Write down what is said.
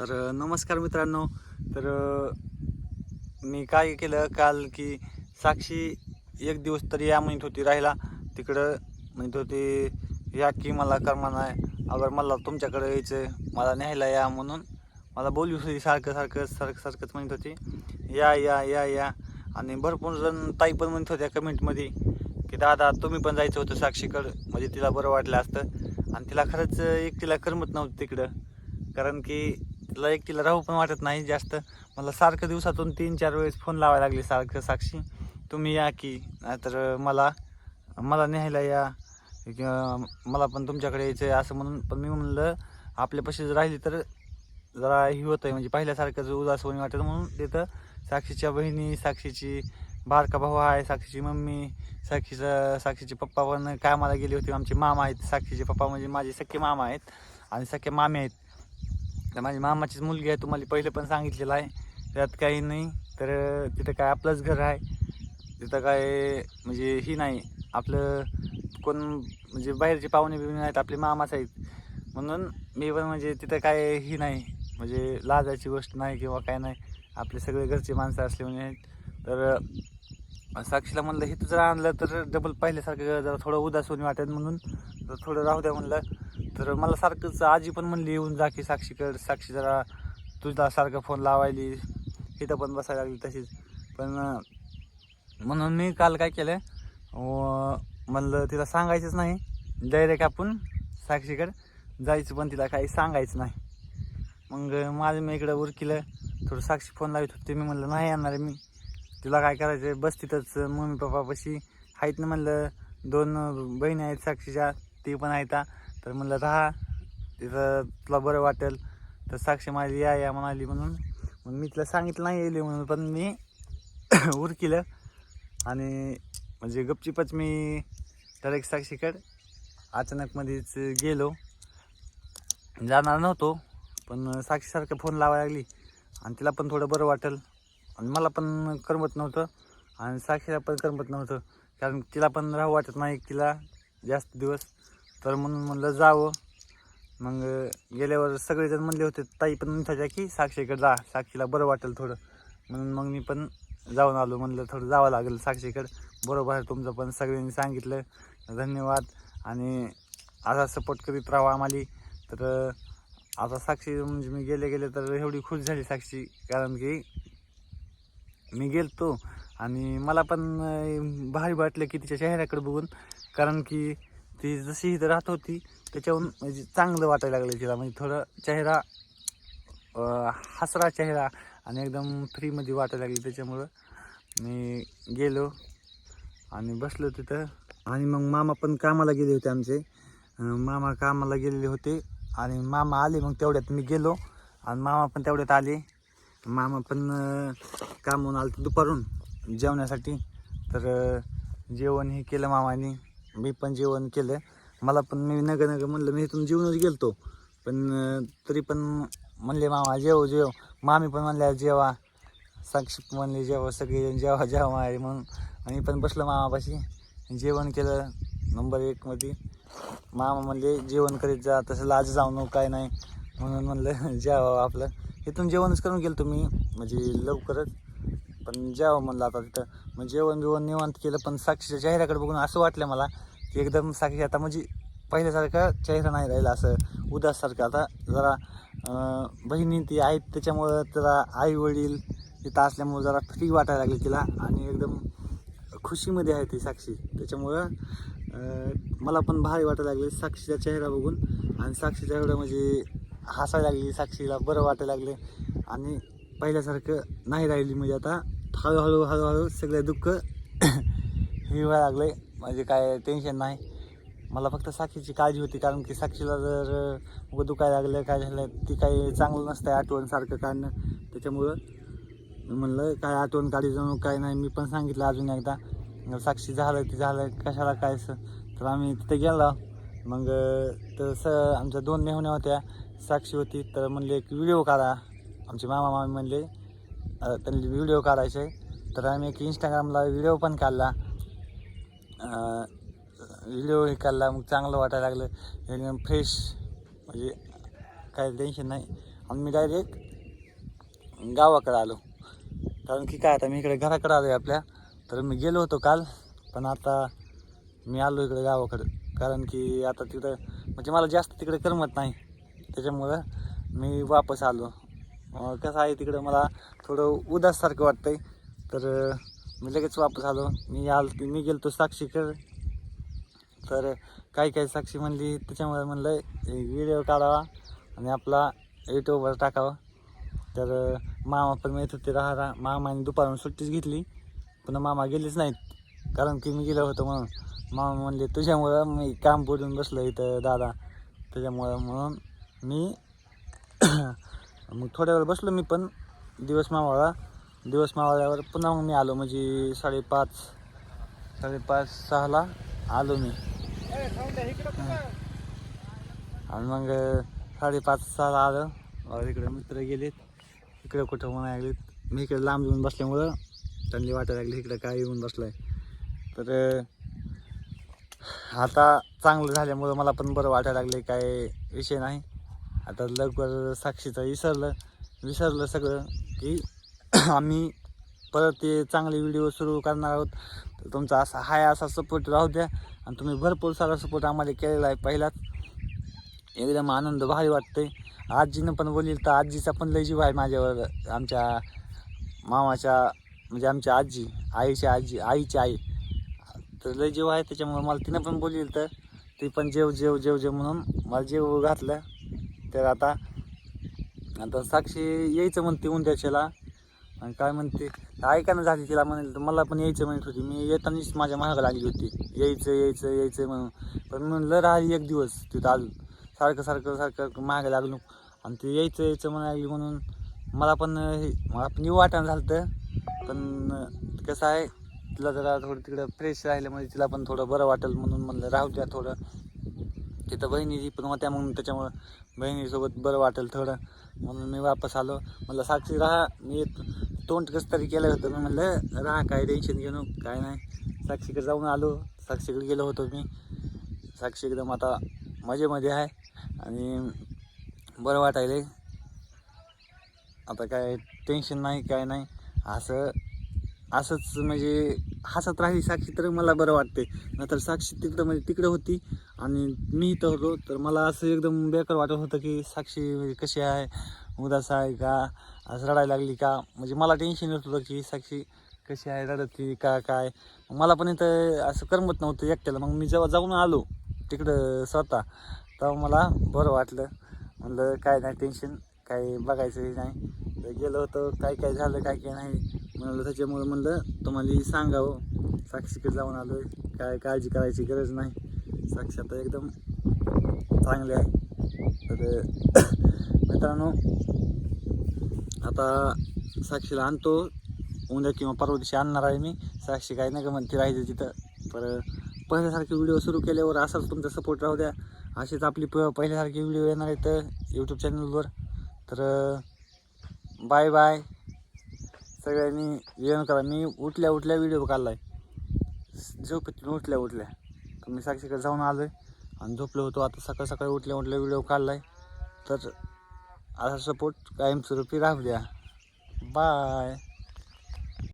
तर नमस्कार मित्रांनो. तर मी काय केलं काल की साक्षी एक दिवस तरी या म्हणत होती राहिला तिकडं. म्हणत होती या की मला कर्मा नाही अगर मला तुमच्याकडे यायचं मला न्यायला या म्हणून. मला बोलली होती सारखं सारखं सारखं सारखंच म्हणत होती. या या या या. आणि भरपूर जण ताई पण म्हणत होत्या कमेंटमध्ये की दादा तुम्ही पण जायचं होतं साक्षीकडं. म्हणजे तिला बरं वाटलं असतं. आणि तिला खरंच एक तिला करमत नव्हतं तिकडं. कारण की तिला एकटीला राहू पण वाटत नाही जास्त. मला सारखं दिवसातून तीन चार वेळेस फोन लावायला लागले सारखं साक्षी. तुम्ही या की नाहीतर मला मला न्यायला या. किंवा मला पण तुमच्याकडे यायचं आहे असं म्हणून पण मी म्हणलं आपल्यापाशी जर राहिली तर जरा ही होतं आहे म्हणजे पहिल्यासारखं जर उदास होणी वाटत म्हणून तिथं साक्षीच्या बहिणी साक्षीची बारका भाऊ आहे साक्षीची मम्मी साक्षीचा साक्षीचे पप्पा पण कामाला गेले होते. आमचे मामा आहेत साक्षीचे पप्पा म्हणजे माझे सख्खे मामा आहेत आणि सख्खे मामे आहेत. तर माझी मामाचीच मुलगी आहे तुम्हाला पहिलं पण सांगितलेलं आहे. त्यात काही नाही तर तिथं काय आपलंच घर आहे. तिथं काय म्हणजे ही नाही आपलं कोण म्हणजे बाहेरचे पाहुणे बिवणे आहेत आपले मामाच आहेत. म्हणून मी पण म्हणजे तिथं काय ही नाही म्हणजे लाजाची गोष्ट नाही किंवा काय नाही. आपले सगळे घरचे माणसं असले म्हणजे तर साक्षीला म्हणलं हे जर आणलं तर डबल पाहिल्यासारखं जरा थोडं उदास होऊन वाटेल म्हणून. थोडं राहू द्या म्हणलं. तर मला सारखंच आजी पण म्हणली येऊन जा की साक्षीकडे. साक्षी जरा तुझा सारखं फोन लावायली. इथं पण बसायला लागली तशीच. पण म्हणून मी काल काय केलं म्हणलं तिला सांगायचंच नाही. डायरेक्ट आपण साक्षीकडे जायचं पण तिला काही सांगायचं नाही. मग माझं मी इकडं उरकिलं. थोडं साक्षी फोन लावित होते. मी म्हणलं नाही येणार मी. तुला काय करायचं बस तिथंच. मम्मी पप्पापाशी आहेत ना म्हणलं. दोन बहिणी आहेत साक्षीच्या. ती पण आहेत. तर म्हणलं राहा तिथं तुला बरं वाटेल तर साक्षी माझी या या म्हणाली म्हणून. मग मी तिला सांगितलं नाही येईल म्हणून. पण मी उरकिलं आणि म्हणजे गपचिपच मी डायरेक्ट साक्षीकड अचानकमध्येच गेलो. जाणार नव्हतो पण साक्षीसारखं फोन लावायला लागली आणि तिला पण थोडं बरं वाटेल. आणि मला पण करमत नव्हतं आणि साक्षीला पण करमत नव्हतं. कारण तिला पण राहू वाटत नाही तिला जास्त दिवस तर म्हणून म्हणलं जावं. मग गेल्यावर सगळेजण म्हणले होते ताई पण म्हणत की साक्षीकडे जा साक्षीला बरं वाटेल थोडं. म्हणून मग मी पण जाऊन आलो म्हणलं थोडं जावं लागेल साक्षीकडे. बरोबर आहे तुमचं पण सगळ्यांनी सांगितलं. धन्यवाद. आणि असा सपोर्ट करीत राहा आम्हाला. तर आता साक्षी म्हणजे मी गेले गेले तर एवढी खुश झाली साक्षी. कारण की मी गेलतो. आणि मला पण भारी वाटलं की तिच्या चेहऱ्याकडे बघून. कारण की ती जशी इथं राहत होती त्याच्याहून म्हणजे चांगलं वाटायला लागलं तिला. म्हणजे थोडं चेहरा हसरा चेहरा आणि एकदम फ्रीमध्ये वाटायला लागली. त्याच्यामुळं मी गेलो आणि बसलो तिथं. आणि मग मामा पण कामाला गेले होते आमचे. मामा कामाला गेलेले होते आणि मामा आले. मग तेवढ्यात मी गेलो आणि मामा पण तेवढ्यात आले. मामा पण कामून आले आलं दुपारून जेवण्यासाठी. तर जेवण हे केलं मामाने. मी पण जेवण केलं मला पण मी नग नग म्हणलं मी इथून जेवूनच गेलतो. पण तरी पण म्हणले मामा जेव जेव. मामी पण म्हणल्या जेवा. साक्षी म्हणले जेवा सगळेजण जेवा जेवा. आहे म्हणून आणि पण बसलो मामापाशी. जेवण केलं नंबर एकमध्ये मामा म्हणले जेवण करीत जा तसं लाज जाऊ नको काय नाही. म्हणून म्हणलं जेवा आपलं. इथून जेवणच करून गेलो तुम्ही म्हणजे लवकरच. पण जेव्हा म्हणलं आता तिथं मग जेवण बिवण निवांत केलं पण साक्षीच्या चेहऱ्याकडे बघून असं वाटलं मला की एकदम साक्षी आता म्हणजे पहिल्यासारखा चेहरा नाही राहिला असं उदाससारखं. आता जरा बहिणी ती आहेत त्याच्यामुळं जरा आई वडील तिथं असल्यामुळं जरा फ्री वाटायला लागली तिला आणि एकदम खुशीमध्ये आहे ती साक्षी. त्याच्यामुळं मला पण भारी वाटायला लागले साक्षीचा चेहरा बघून आणि साक्षीचा एवढं म्हणजे हसायला लागली साक्षीला बरं वाटायला लागले आणि पहिल्यासारखं नाही राहिली म्हणजे आता हळूहळू हळूहळू सगळे दुःख हे व्हायला लागले. म्हणजे काय टेन्शन नाही. मला फक्त साक्षीची काळजी होती कारण की साक्षीला जर मग दुखायला लागलं काय झालं ती काही चांगलं नसतं आठवणसारखं काढणं. त्याच्यामुळं मी म्हणलं काय आठवण काढी जाणू काय नाही मी पण सांगितलं अजून एकदा. साक्षी झालं ती झालं कशाला काय असं. तर आम्ही तिथे गेलो. मग तर स आमच्या दोन नेहण्या होत्या. साक्षी होती तर म्हणले एक व्हिडिओ काढा. आमचे मामा मामी म्हणले त्यांनी व्हिडिओ काढायचे. तर आम्ही एक इंस्टाग्रामला व्हिडिओ पण काढला. व्हिडिओ हे काढला मग चांगलं वाटायला लागलं. एकदम फ्रेश म्हणजे काही टेन्शन नाही. आणि मी डायरेक्ट गावाकडे आलो. कारण की काय आता मी इकडे घराकडे आलो आहे आपल्या. तर मी गेलो होतो काल पण आता मी आलो इकडे गावाकडं. कारण की आता तिकडं म्हणजे मला जास्त तिकडे करमत नाही. त्याच्यामुळं मी वापस आलो. कसं आहे तिकडं मला थोडं उदाससारखं वाटतंय. तर मी लगेच वापस आलो. मी आल मी गेलो तो साक्षीकडे. तर काही काही साक्षी म्हणली त्याच्यामुळे म्हणलं व्हिडिओ काढावा आणि आपला युट्यूबवर टाकावा. तर मामा पण मिळत होते राहा. मामाने दुपारून सुट्टीच घेतली पण मामा गेलेच नाहीत. कारण की मी गेलो होतो म्हणून. मामा म्हणले तुझ्यामुळं मी काम बोलून बसलो इथं दादा. त्याच्यामुळं म्हणून मी मग थोड्या वेळ बसलो मी पण. दिवस मावळा. दिवस मावळ्यावर पुन्हा मग मी आलो. म्हणजे साडेपाच साडेपाच सहाला आलो मी. आणि मग साडेपाच सहाला आलं. इकडे मित्र गेलेत. इकडे कुठं म्हणा लागलेत मी इकडे लांब येऊन बसल्यामुळं त्यांनी वाटायला लागली इकडे काय येऊन बसलाय. तर आता चांगलं झाल्यामुळं मला पण बरं वाटायला लागले काय विषय नाही. आता लवकर साक्षीचं विसरलं विसरलं सगळं की आम्ही परत ते चांगले व्हिडिओ सुरू करणार आहोत. तर तुमचा असा हाय असा सपोर्ट राहू द्या. आणि तुम्ही भरपूर सारा सपोर्ट आम्हाला केलेला आहे पहिलाच. एकदम आनंद भारी वाटते आजीनं पण बोलील तर आजीचा पण लय जीव आहे माझ्यावर. आमच्या मामाच्या म्हणजे आमच्या आजी आईच्या आजी आईची आई. तर लय जीव आहे त्याच्यामुळे मला तिनं पण बोलील तर ती पण जेव जेव जेव जेव म्हणून मला जेव घातलं. तर आता आता साक्षी यायचं म्हणते उंद्याच्याला. आणि काय म्हणते ऐकायला झाली तिला म्हणेल तर मला पण यायचं म्हणत होती. मी येतानाच माझ्या महाग लागली होती. यायचं यायचं यायचं म्हणून. पण म्हणलं राहिली एक दिवस तिथं अजून. सारखं सारखं सारखं महागा लागलो. आणि ते यायचं यायचं म्हणाली म्हणून. मला पण हे मला पण येऊ वाटाणं झालं होतं पण कसं आहे तिला जरा थोडं तिकडं फ्रेश राहिल्यामुळे तिला पण थोडं बरं वाटेल म्हणून म्हणलं राहू द्या थोडं. तिथं बहिणीची पण होत्या म्हणून त्याच्यामुळं बहिणीसोबत बरं वाटेल थोडं. म्हणून मी वापस आलो. म्हणलं साक्षी राहा. मी तोंड कसं तरी केलं होतं. मी म्हणलं राहा काय टेन्शन घेणं काय नाही. साक्षीकडे जाऊन आलो. साक्षीकडे गेलो होतो मी. साक्षी एकदम आता मजेमध्ये आहे. आणि बरं वाटायले. आता काय टेन्शन नाही काय नाही. असं असंच म्हणजे हसत राहिली साक्षी तर मला बरं वाटते नंतर साक्षी तिकडं म्हणजे तिकडं होती. आणि मी इथं होतो तर मला असं एकदम बेकार वाटत होतं की साक्षी म्हणजे कशी आहे उदास आहे का असं रडायला लागली का? म्हणजे मला टेन्शन येत होतं की साक्षी कशी आहे रडती का काय? मला पण इथं असं करमत नव्हतं एकट्याला. मग मी जेव्हा जाऊन आलो तिकडं स्वतः तेव्हा मला बरं वाटलं. म्हणलं काय नाही टेन्शन काय बघायचं हे नाही. तर गेलो होतं काय काय झालं काय काय नाही. म्हणलं त्याच्यामुळं म्हणलं तुम्हाला सांगावं. साक्षीकडे जाऊन आलो आहे काय काळजी करायची गरज नाही. साक्षी एकदम चांगले आहे. तर मित्रांनो आता साक्षीला आणतो. उद्या किंवा परवा दिवशी आणणार आहे मी. साक्षी काय नाही का म्हणते राहायचं तिथं. पर पहिल्यासारखे व्हिडिओ सुरू केल्यावर असाच तुमचा सपोर्ट राहू द्या. असेच आपली प पहिल्यासारखे व्हिडिओ येणार आहेत यूट्यूब चॅनलवर तर बाय बाय सगळ्यांनी जेवण करा. मी उठल्या उठल्या व्हिडिओ काढला आहे झोपेतून उठल्या उठल्या तर मी साक्षीकडे जाऊन आलो आहे आणि झोपलो होतो. आता सकाळ सकाळी उठल्या उठल्या व्हिडिओ काढला आहे तर असा सपोर्ट कायमस्वरूपी राहू द्या. बाय